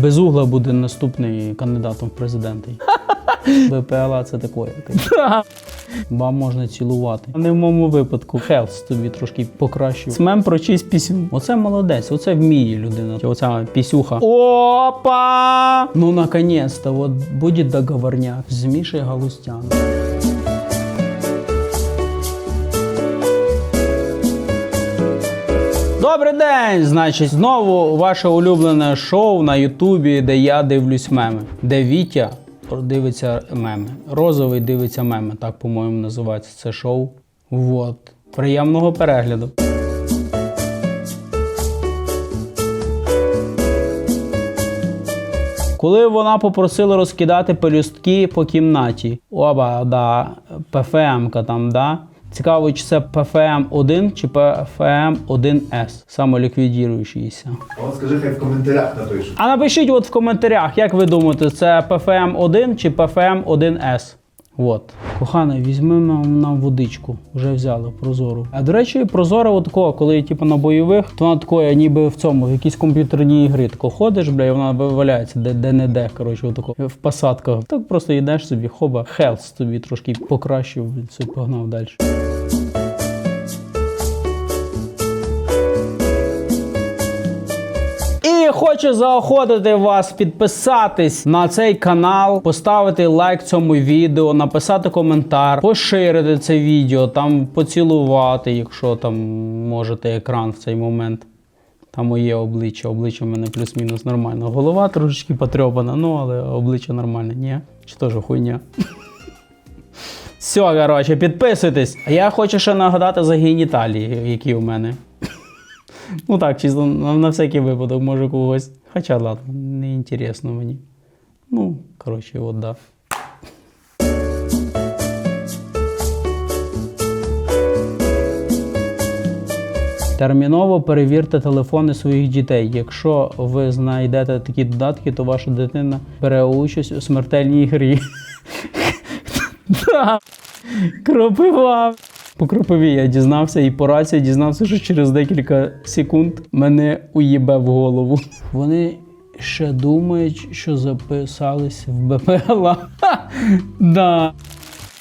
Безугла буде наступний кандидатом в президенти. БПЛА це таке. Вам можна цілувати. Не в моєму випадку. Хелс тобі трошки покращив. Смем про чийсь пісню. Оце молодець, оце вміє людина. Оця пісюха. Опа! Ну наконець-то, от буде договорняк з Мішей Галустяном. Добрий день! Значить, знову ваше улюблене шоу на Ютубі, де я дивлюсь меми. Де Вітя дивиться меми. Розовий дивиться меми, так, по-моєму, називається це шоу. Вот. Приємного перегляду. Коли вона попросила розкидати пелюстки по кімнаті. Оба, да, ПФМ-ка там, да. Цікаво, чи це PFM 1 чи PFM 1S, самоліквідіруючийся. От скажи, хай в коментарях напишуть. А напишіть от в коментарях, як ви думаєте, це PFM 1 чи PFM 1S. От. Кохана, візьмемо нам водичку. Вже взяли прозору. А до речі, прозора от такого, коли типу, на бойових, то вона такою, ніби в цьому, в якійсь комп'ютерній ігри. Тако ходиш, бля, і вона валяється де, де не де. Коротше, отако, в посадках. Так просто йдеш собі, хоба, хелс тобі трошки покращив, все, погнав далі. Хочу заохотити вас підписатись на цей канал, поставити лайк цьому відео, написати коментар, поширити це відео, там поцілувати, якщо там можете екран в цей момент. Там моє обличчя. Обличчя в мене плюс-мінус нормально. Голова трошечки потрьопана, ну але обличчя нормальне. Ні? Чи теж хуйня? Все, коротше, підписуйтесь. А я хочу ще нагадати за геніталії, які у мене. Ну так, чисто на, всякий випадок, може когось. Хоча ладно, не інтересно мені. Ну, коротше, от да. Терміново перевірте телефони своїх дітей. Якщо ви знайдете такі додатки, то ваша дитина бере участь у смертельній грі. Кропива. По кропиві я дізнався і по рації дізнався, що через декілька секунд мене уїбе в голову. Вони ще думають, що записались в БПЛА. Да.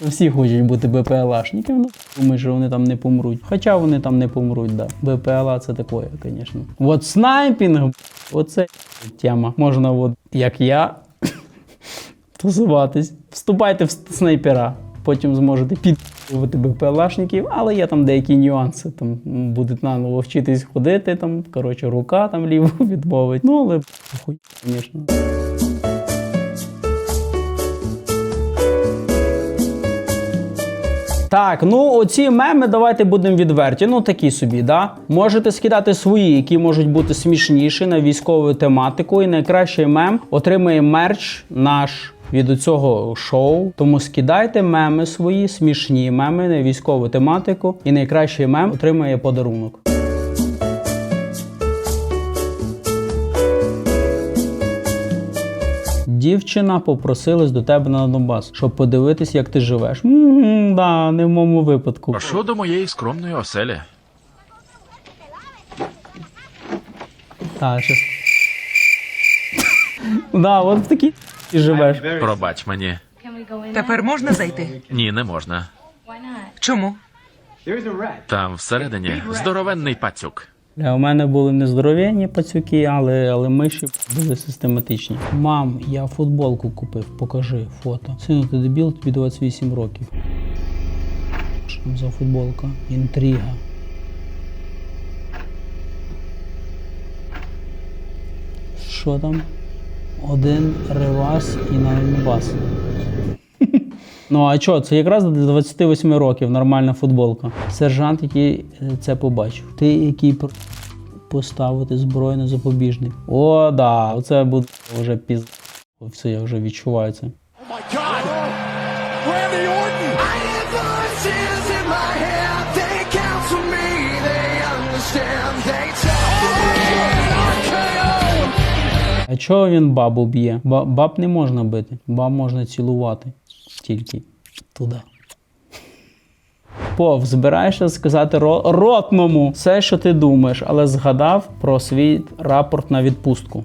Всі хочуть бути БПЛАшниками. Ну, думаю, що вони там не помруть. Хоча вони там не помруть, да. БПЛА це таке, звісно. От снайпінг, оце тема. Можна, от, як я, тусуватись. Вступайте в снайпера. Потім зможете підвити БПЛАшників, але є там деякі нюанси. Там будуть наново вчитись ходити, там, коротше, рука там ліву відмовить. Ну, але хуй, звісно. Так, ну оці меми давайте будемо відверті. Ну такі собі, да. Можете скидати свої, які можуть бути смішніші на військову тематику. І найкращий мем отримує мерч наш. Від цього шоу, тому скидайте меми свої, смішні меми на військову тематику, і найкращий мем отримає подарунок. Дівчина попросилась до тебе на Донбас, щоб подивитись, як ти живеш. м да, не в моєму випадку. Прошу до моєї скромної оселі. Так, щас. Да, от в такій живеш. Пробач мені. Тепер можна зайти? Ні, не можна. Чому? Там всередині здоровенний пацюк. У мене були нездоровенні пацюки, але, але миші були систематичні. Мам, я футболку купив, покажи фото. Сину, ти дебіл, тобі 28 років. Що там за футболка? Інтрига. Що там? Один ревас і на бас. Ну а що, це якраз до 28 років нормальна футболка. Сержант, який е, це побачив. Ти який поставити зброю на запобіжник. О, да, оце буде вже піз. Все, я вже відчуваю це. А чого він бабу б'є? Баб не можна бити, баб можна цілувати тільки туди. Пов, збираєшся сказати ротному все, що ти думаєш, але згадав про свій рапорт на відпустку.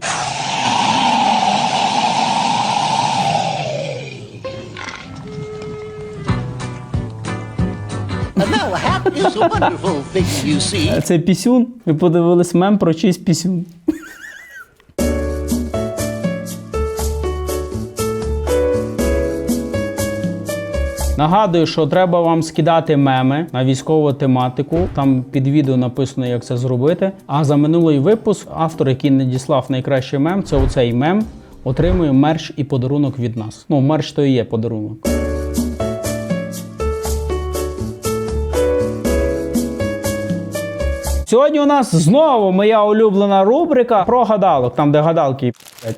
Це пісюн. Ви подивились мем про чийсь пісюн. Нагадую, що треба вам скидати меми на військову тематику. Там під відео написано, як це зробити. А за минулий випуск автор, який надіслав найкращий мем, це оцей мем. Отримує мерч і подарунок від нас. Ну, мерч то і є подарунок. Сьогодні у нас знову моя улюблена рубрика про гадалок, там де гадалки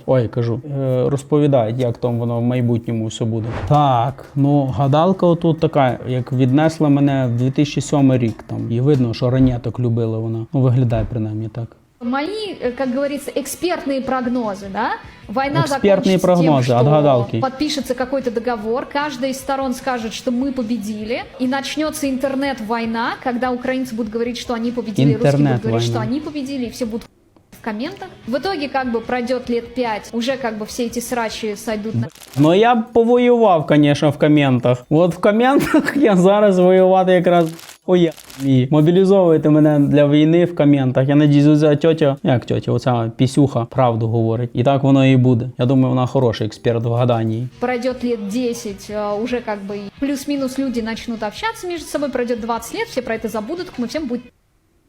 ой, кажу, е, розповідають, як там воно в майбутньому все буде. Так, ну гадалка отут така, як віднесла мене в 2007 рік. Там і видно, що ранеток любила вона. Ну виглядає принаймні так. Мои, э, как говорится, экспертные прогнозы, да? Война Экспертные закончится прогнозы тем, от что гадалки. подпишется какой-то договор, каждая из сторон скажет, что мы победили, и начнется интернет-война, когда украинцы будут говорить, что они победили, русские будут говорить, что Интернет-война. они победили, и все будут в комментах. В итоге как бы пройдет лет пять, уже как бы все эти срачи сойдут на Ну я б повоював, звісно, в коментах. От в коментах я зараз воювати якраз хуя вмію. Мобілізовуйте мене для війни в коментах. Я надіюсь, ця тьотя, як тьотя, оця пісюха правду говорить. І так воно і буде. Я думаю, вона хороший експерт в гаданні. пройдет лет 10, э, уже как бы плюс-минус люди начнут общаться между собой, пройдет 20 лет, все про это забудут, мы всем будет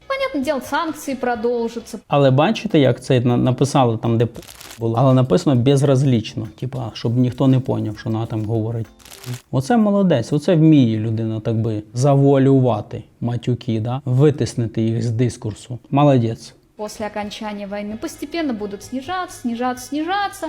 Понятное дело, санкции продолжатся, Але бачите, як це на- написали там, де було, але написано безразлічно, типа, щоб ніхто не поняв, що вона там говорить. Оце молодець, оце вміє людина так би завуалювати матюки, да? витиснити їх з дискурсу. Молодець. после окончания войны постепенно будут снижаться, снижаться, снижаться.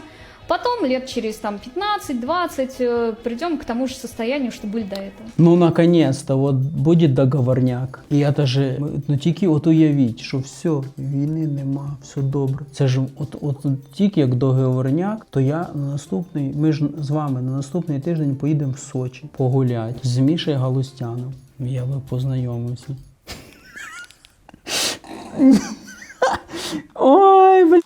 Потом лет через там 15-20 э, придем к тому же состоянию, что были до этого. Ну, наконец-то, от буде договорняк. І я даже, ну тільки от уявіть, що все, війни нема, все добре. Це ж от, от, тільки як договорняк, то я на наступний, ми ж з вами на наступний тиждень поїдемо в Сочі погулять з Мішею Галустяном. Я би познайомився. Ой, блін.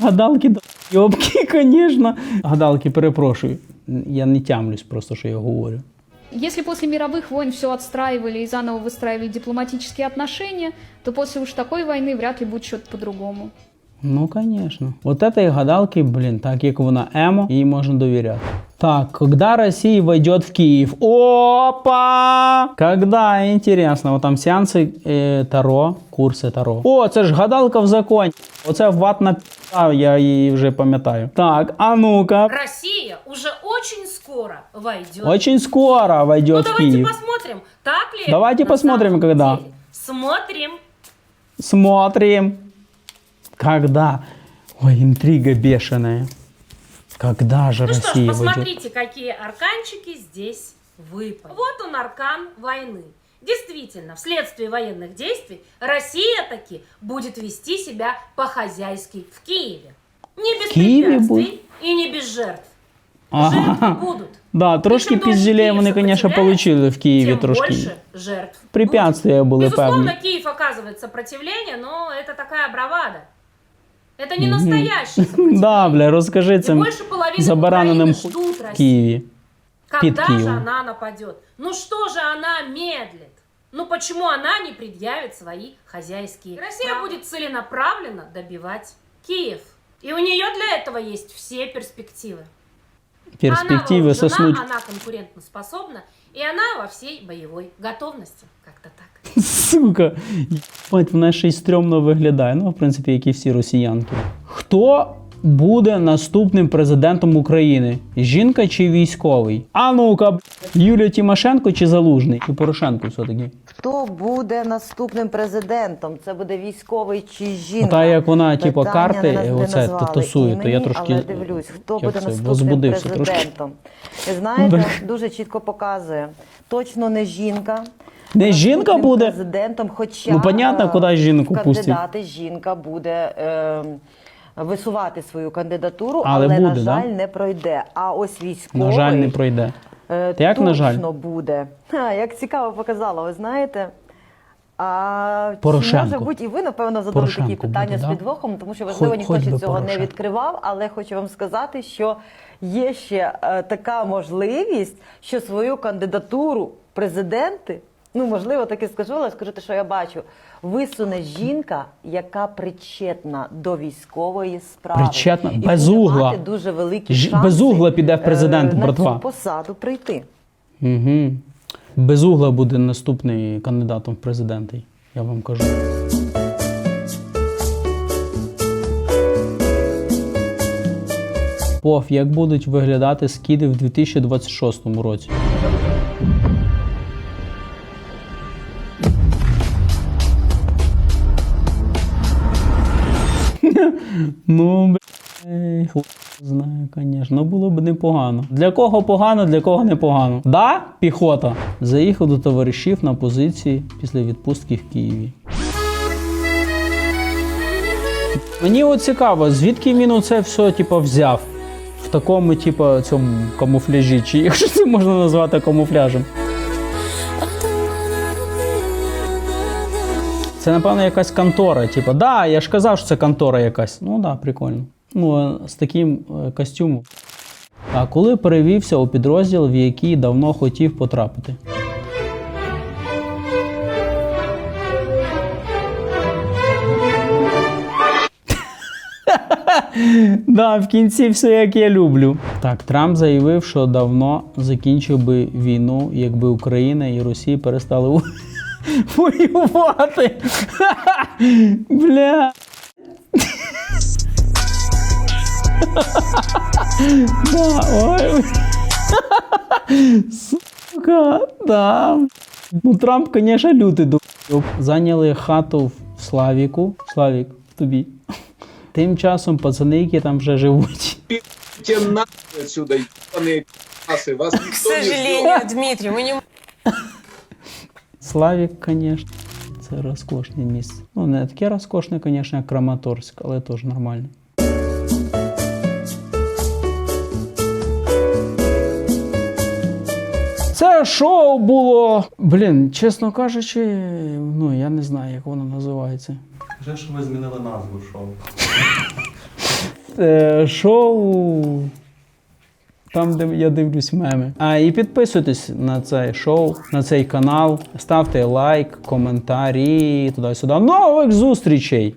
Гадалки до йобки, звісно. Гадалки, перепрошую. Я не тямлюсь просто, що я говорю. Если после мировых войн все отстраивали и заново выстраивали дипломатические отношения, то после уж такой войны вряд ли будет что-то по-другому. Ну, конечно. Вот этой гадалки, блин, так як вона емо, їй можна довіряти. Так, когда Россия войдет в Киев? Опа! Когда? Интересно. Вот там сеансы е, Таро, курси Таро. О, це ж гадалка в законі. Оце ватна п***а, я її вже пам'ятаю. Так, а ну-ка. Россия уже очень скоро войдет. Очень скоро ну войдет в давайте Киев. посмотрим, так ли. Давайте на посмотрим, самом когда. деле. Смотрим. Смотрим. Когда? Ой, интрига бешеная. Когда же Ну что ж, Россия войдет? посмотрите, какие арканчики здесь выпали. Вот он аркан войны. Действительно, вследствие военных действий Россия таки будет вести себя по-хозяйски в Киеве. Не без Киеве препятствий будет? и не без жертв. Ага. Жертвы будут. Да, трошки Причем дольше пізділей Киев вони, звісно, сопротивляется, отримали в Києві тем трошки. больше жертв Препятствия будет. були Безусловно, певні. Киев оказывает сопротивление, но это такая бравада. Это не настоящее сопротивление. Да, бля, розкажи И цим больше половины забараненим Украины ху... ждут в Россию. Києві. Когда Під же Киевом. она нападет? Ну что же она медлит? Ну почему она не предъявит свои хозяйские? Россия будет целенаправленно добивать Киев. И у нее для этого есть все перспективы. Перспективи она соснуть. вооружена, она конкурентоспособна, и она во всей боевой готовности. Как-то так. Сука. Єбать, вона ще й стрьомно виглядає. Ну, в принципі, як і всі росіянки. Хто буде наступним президентом України? Жінка чи військовий? А ну-ка, Юлія Тимошенко чи Залужний? Чи Порошенко все-таки? Хто буде наступним президентом? Це буде військовий чи жінка? Та як вона, типу, карти, оце, тусує, то я трошки, Але дивлюсь, хто як буде це, наступним возбудився трошки. президентом. Знаєте, дуже чітко показує. Точно не жінка. Не жінка буде? президентом, хоча Ну, понятно, е, куди жінку в пустять. жінка буде е, висувати свою кандидатуру, Але але, буде, на да? жаль, не пройде. А ось військовий На жаль, не пройде. Е, як, на жаль? буде. Ха, як цікаво показала, ви знаєте. А Порошенко. чи може бути, і ви, напевно, задали Порошенко такі питання буде, з да? підвохом, тому що, можливо, Хоч- ніхто хоч цього не відкривав, але хочу вам сказати, що є ще е, така можливість, що свою кандидатуру президенти Ну, можливо, таки скажу, але скажу те, що я бачу. Висуне жінка, яка причетна до військової справи. Причетна? І Без буде угла. мати дуже великі Ж- шанси, без угла піде в президенти, е, на братва. цю посаду прийти. Угу. Безугла буде наступний кандидатом в президенти, я вам кажу. Пов, як будуть виглядати скіди в 2026 році? Ну, бля, знаю, звісно. Ну було б непогано. Для кого погано, для кого непогано. Да, піхота. Заїхав до товаришів на позиції після відпустки в Києві. Мені от цікаво, звідки він оце все типу, взяв? В такому, типу, цьому камуфляжі, чи якщо це можна назвати камуфляжем. Це, напевно, якась контора. Типу, да, я ж казав, що це контора якась. Ну да, прикольно. Ну, з таким е, костюмом. А коли перевівся у підрозділ, в який давно хотів потрапити? Да, в кінці все як я люблю. Так, Трамп заявив, що давно закінчив би війну, якби Україна і Росія перестали воювати. Бля. Да, ой. Сука, да. Ну, Трамп, конечно, лютий до. Зайняли хату в Славіку. Славік, в тобі. Тим часом пацани, які там вже живуть. Те нахуй отсюда, ебаные пасы. Вас К никто не ждет. сожалению, Дмитрий, мы не Славік, звісно, це розкошне місце. Ну, не таке розкошне, звісно, як Краматорськ, але теж нормально. Це шоу було. Блін, чесно кажучи, ну я не знаю, як воно називається. Вже що ви змінили назву шоу. Е, шоу. Там, де я дивлюсь меми. А і підписуйтесь на цей шоу, на цей канал, ставте лайк, коментарі, туди-сюди. Нових зустрічей!